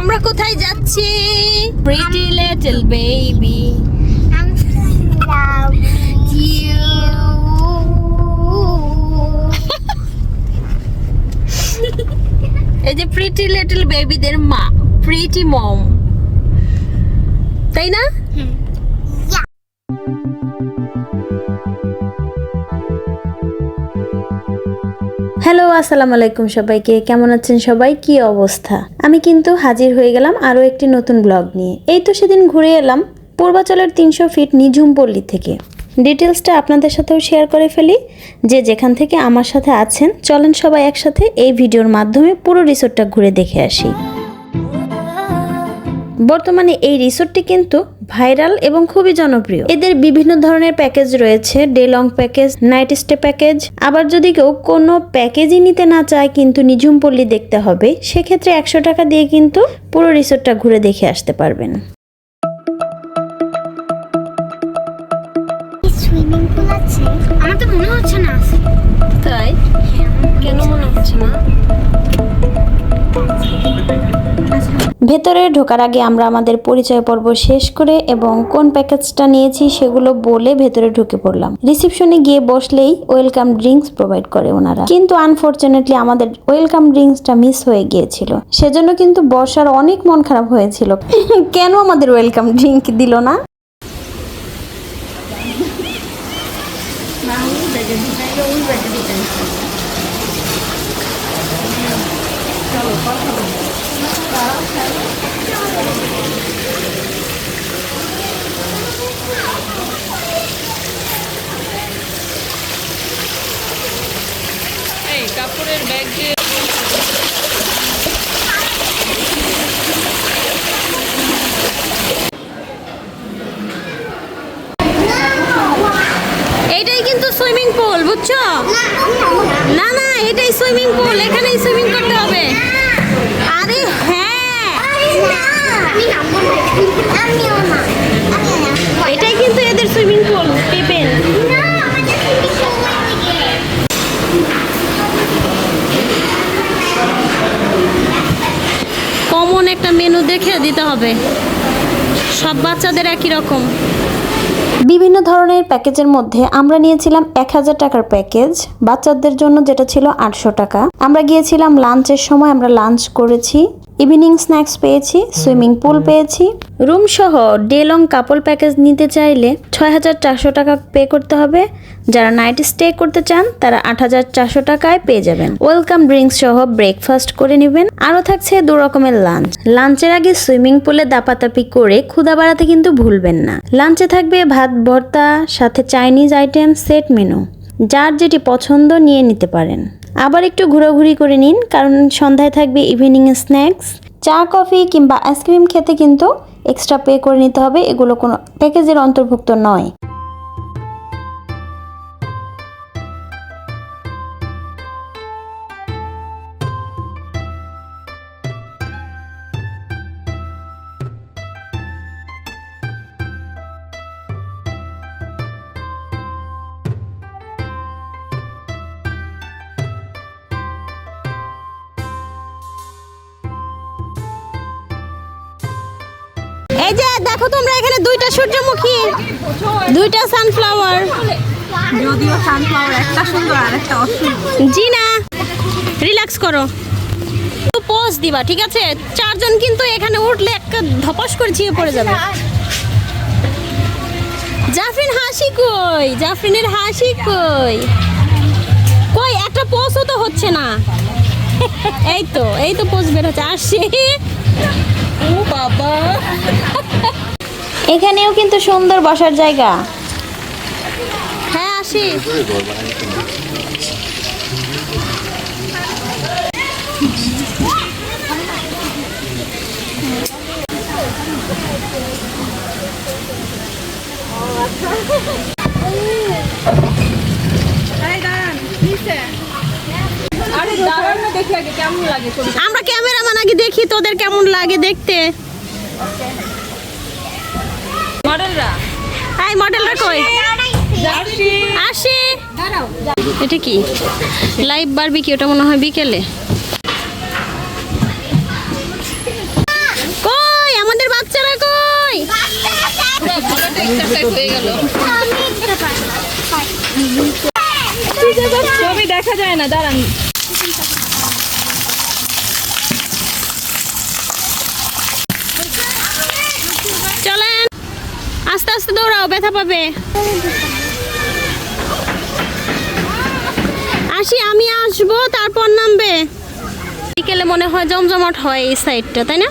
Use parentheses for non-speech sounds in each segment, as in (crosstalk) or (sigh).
আমরা কোথায় যাচ্ছি? প্রিটি লিটল বেবি এই যে প্রিটি লিটল বেবিদের মা প্রিটি মম তাই না? হ্যালো, আসসালামু আলাইকুম সবাইকে। কেমন আছেন সবাই? কি অবস্থা? আমি কিন্তু হাজির হয়ে গেলাম আরও একটি নতুন ব্লগ নিয়ে। এই তো সেদিন ঘুরে এলাম পূর্বাচলের তিনশো ফিট নিঝুম পল্লী থেকে। ডিটেলসটা আপনাদের সাথেও শেয়ার করে ফেলি। যে যেখান থেকে আমার সাথে আছেন, চলেন সবাই একসাথে এই ভিডিওর মাধ্যমে পুরো রিসোর্টটা ঘুরে দেখে আসি। বর্তমানে এই রিসোর্টটি কিন্তু ভাইরাল এবং খুবই জনপ্রিয়। এদের বিভিন্ন ধরনের প্যাকেজ রয়েছে day long package night stay package. আবার যদি কেউ কোনো প্যাকেজই নিতে না চায় কিন্তু নিঝুম পল্লী দেখতে হবে সেক্ষেত্রে একশো টাকা দিয়ে কিন্তু পুরো রিসোর্টটা ঘুরে দেখে আসতে পারবেন। সুইমিং পুল আছে? আমার তো মনে হচ্ছে না। তাই? কেন মনে হচ্ছে না? ভেতরে ঢোকার আগে আমরা আমাদের পরিচয় পর্ব শেষ করে এবং কোন প্যাকেজটা নিয়েছি সেগুলো বলে ভেতরে ঢুকে পড়লাম। রিসেপশনে গিয়ে বসলেই ওয়েলকাম ড্রিঙ্কস প্রোভাইড করে ওনারা। কিন্তু আনফর্চুনেটলি আমাদের ওয়েলকাম ড্রিঙ্কসটা মিস হয়ে গিয়েছিল। সেজন্য কিন্তু বর্ষার অনেক মন খারাপ হয়েছিল। (laughs) কেন আমাদের ওয়েলকাম ড্রিঙ্ক দিল না? bag দেখে দিতে হবে। সব বাচ্চাদের একই রকম। বিভিন্ন ধরনের প্যাকেজের মধ্যে আমরা নিয়েছিলাম এক হাজার টাকার প্যাকেজ। বাচ্চাদের জন্য যেটা ছিল আটশো টাকা। আমরা গিয়েছিলাম লাঞ্চের সময় আমরা লাঞ্চ করেছি। ইভিনিং স্ন্যাক্স পেয়েছি সুইমিং পুল পেয়েছি। রুম সহ ডে লং কাপল প্যাকেজ নিতে চাইলে ছয় হাজার চারশো টাকা পে করতে হবে। যারা নাইট স্টে করতে চান তারা আট হাজার চারশো টাকায় পেয়ে যাবেন। ওয়েলকাম ড্রিঙ্কস সহ ব্রেকফাস্ট করে নেবেন। আরও থাকছে দু রকমের লাঞ্চ লাঞ্চের আগে সুইমিং পুলে দাপাতাপি করে ক্ষুদা বাড়াতে কিন্তু ভুলবেন না। লাঞ্চে থাকবে ভাত ভর্তা সাথে চাইনিজ আইটেম সেট মেনু যার যেটি পছন্দ নিয়ে নিতে পারেন। আবার একটু ঘোরাঘুরি করে নিন, কারণ সন্ধ্যায় থাকবে ইভিনিং স্ন্যাক্স চা, কফি কিংবা আইসক্রিম খেতে কিন্তু এক্সট্রা পে করে নিতে হবে, এগুলো কোনো প্যাকেজের অন্তর্ভুক্ত নয়। দেখো তোমরা এখানে দুইটা সূর্যমুখী দুইটা সানফ্লাওয়ার যদিও সানফ্লাওয়ার একটা সুন্দর আর একটা অসুন্দর জি না রিল্যাক্স করো পোজ দিবা ঠিক আছে? চারজন কিন্তু এখানে উঠলে একটা ধপাস করে ছিঁড়ে পড়ে যাবে। জাফরিন হাসি কই? জাফরিনের হাসি কই? কই একটা পোজও তো হচ্ছে না। এই তো এই তো পোজ বের হচ্ছে। আসি। ও বাবা। এখানেও কিন্তু সুন্দর বসার জায়গা। হ্যাঁ আসি। আমরা ক্যামেরাম্যান আগে দেখি তোদের কেমন লাগে দেখতে। মডেলরা? এই মডেলরা কই? আসি এটা কি? লাইভ বারবি কি ওটা মনে হয় বিকেলে। কই? আমাদের বাচ্চারা কই? ছবি দেখা যায় না দাঁড়ান। আস্তে আস্তে দৌড়াও ব্যথা পাবে আসি আমি আসব তারপর নামবে বিকেলে মনে হয় জমজমাট হয় এই সাইডটা তাই না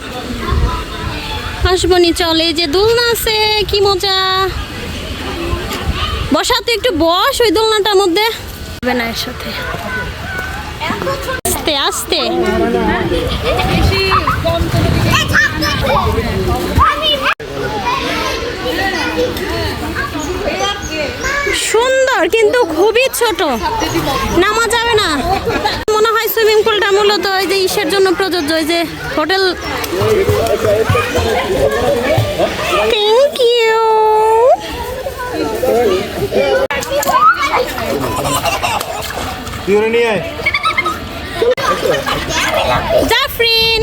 আসব নি চলে যে দোলনা আছে কি মজা বসা তুই একটু বস ওই দোলনাটার মধ্যে হবে না এর সাথে আস্তে আস্তে সুন্দর কিন্তু খুবই ছোট। নামা যাবে না। মনে হয় সুইমিং পুলটা মূলত ওই যে ইসের জন্য প্রযোজ্য ওই যে হোটেল। থ্যাংক ইউ জাফরিন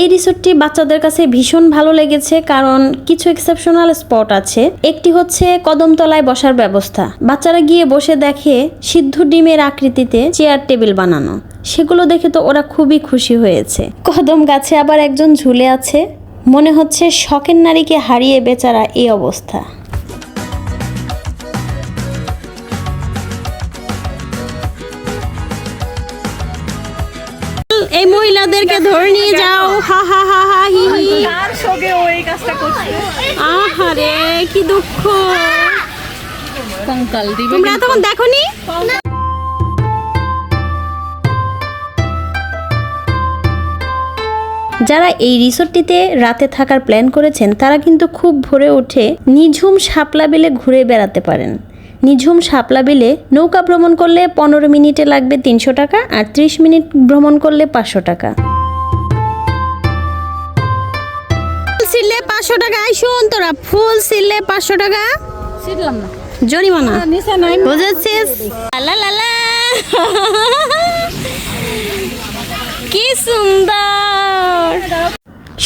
এই রিসোর্টটি বাচ্চাদের কাছে ভীষণ ভালো লেগেছে, কারণ কিছু এক্সেপশনাল স্পট আছে। একটি হচ্ছে কদমতলায় বসার ব্যবস্থা। বাচ্চারা গিয়ে বসে দেখে সিদ্ধ ডিমের আকৃতিতে চেয়ার টেবিল বানানো। সেগুলো দেখে তো ওরা খুবই খুশি হয়েছে। কদম গাছে আবার একজন ঝুলে আছে। মনে হচ্ছে শখের নারীকে হারিয়ে বেচারা এই অবস্থা। এই মহিলাদেরকে ধরে নিয়ে যাও। হা হা হা হা হি হি। কার সঙ্গে ও এই কাজটা করছে। আহারে কি দুঃখ। কঙ্কাল দিবে তোমরা এতক্ষণ দেখোনি? যারা এই রিসোর্টটিতে রাতে থাকার প্ল্যান করেছেন তারা কিন্তু খুব ভোরে উঠে নিঝুম শাপলা বিলে ঘুরে বেড়াতে পারেন। নিঝুম শাপলা বিলে নৌকা ভ্রমণ করলে পনেরো মিনিটে লাগবে তিনশো টাকা আর ত্রিশ মিনিট ভ্রমণ করলে পাঁচশো টাকা। ফুল ছিললে পাঁচশো টাকা এই শোন তোরা ফুল ছিললে পাঁচশো টাকা। শিখলাম না। জরিমানা। বুঝেছিস? লা লা লা। কি সুন্দর।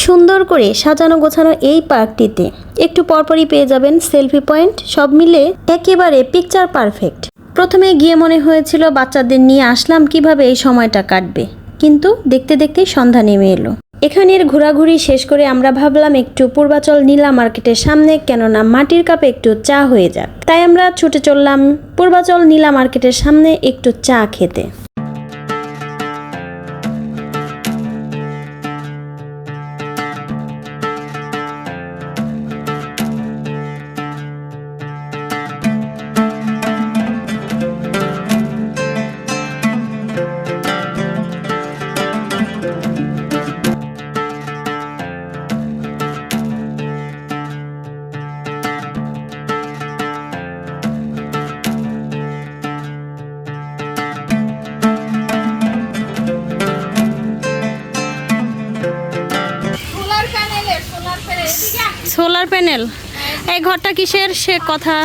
সুন্দর করে সাজানো গোছানো এই পার্কটিতে। একটু পরপরই পেয়ে যাবেন সেলফি পয়েন্ট, সব মিলে একেবারে পিকচার পারফেক্ট প্রথমে গিয়ে মনে হয়েছিল বাচ্চাদের নিয়ে আসলাম কীভাবে এই সময়টা কাটবে। কিন্তু দেখতে দেখতে সন্ধ্যা নেমে এলো। এখানের ঘোরাঘুরি শেষ করে আমরা ভাবলাম একটু পূর্বাচল নীলা মার্কেটের সামনে, কেননা মাটির কাপে একটু চা হয়ে যাক। তাই আমরা ছুটে চললাম পূর্বাচল নীলা মার্কেটের সামনে একটু চা খেতে। প্যানেল এই ঘরটা কিসের? সে কথা।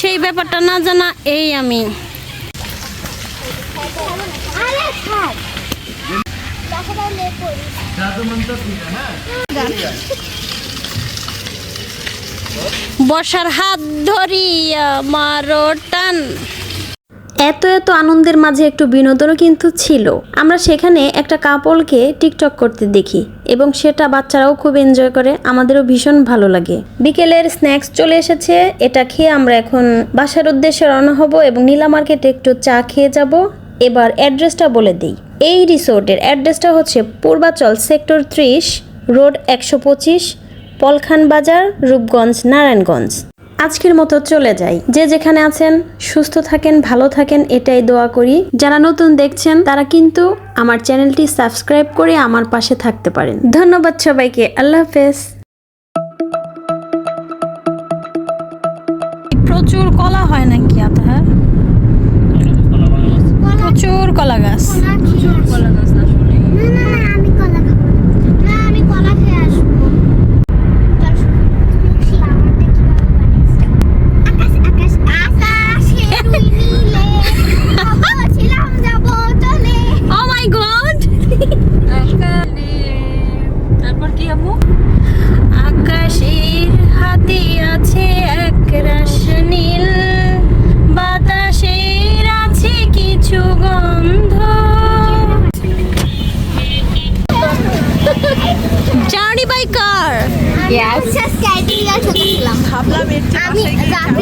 সেই ব্যাপারটা না জানা, এই আমি। বর্ষার হাত ধরি মারো টান। এত এত আনন্দের মাঝে একটু বিনোদনও কিন্তু ছিল। আমরা সেখানে একটা কাপলকে টিকটক করতে দেখি। এবং সেটা বাচ্চারাও খুব এনজয় করে, আমাদেরও ভীষণ ভালো লাগে। বিকেলের স্ন্যাক্স চলে এসেছে, এটা খেয়ে আমরা এখন বাসার উদ্দেশ্যে রওনা হব এবং নীলা মার্কেটে একটু চা খেয়ে যাব। এবার অ্যাড্রেসটা বলে দিই। এই রিসোর্টের অ্যাড্রেসটা হচ্ছে পূর্বাচল সেক্টর ত্রিশ, রোড একশো পঁচিশ, পলখান বাজার, রূপগঞ্জ, নারায়ণগঞ্জ। আজকের মতো চলে যাই। যে যেখানে আছেন, সুস্থ থাকেন, ভালো থাকেন, এটাই দোয়া করি। যারা নতুন দেখছেন, তারা কিন্তু আমার চ্যানেলটি সাবস্ক্রাইব করে আমার পাশে থাকতে পারেন। ধন্যবাদ সবাইকে। আল্লাহ হাফেজ। প্রচুর কলা হয় নাকি আপনার? প্রচুর কলা গাছ। প্রচুর কলা গাছ। না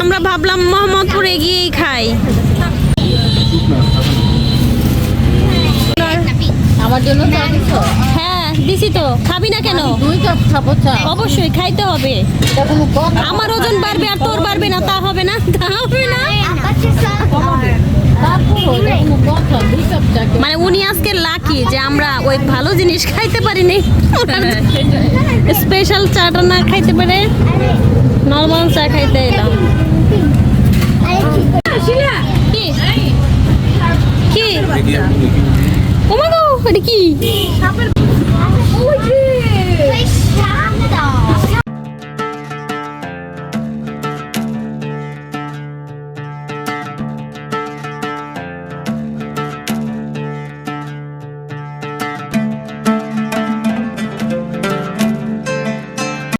আমরা ভাবলাম মোহাম্মদপুর এগিয়েই খাই। আমার জন্য হ্যাঁ। দিছি তো। খাবি না কেন? দুই কাপ খাব অবশ্যই খাইতে হবে। আমার ওজন বাড়বে আর তোর বাড়বে না তা হবে না তা হবে না আকাশে সানফ্লাওয়ার তারপর এটা কোনো কথা দুই কাপ চা খেয়ে- মানে উনি আজকে লাকি যে আমরা ওই ভালো জিনিস খাইতে পারিনি। স্পেশাল চাটা না খাইতে পারে নর্মাল চা খাইতে এলাম। কি? কি? ওমা গো এটা কি?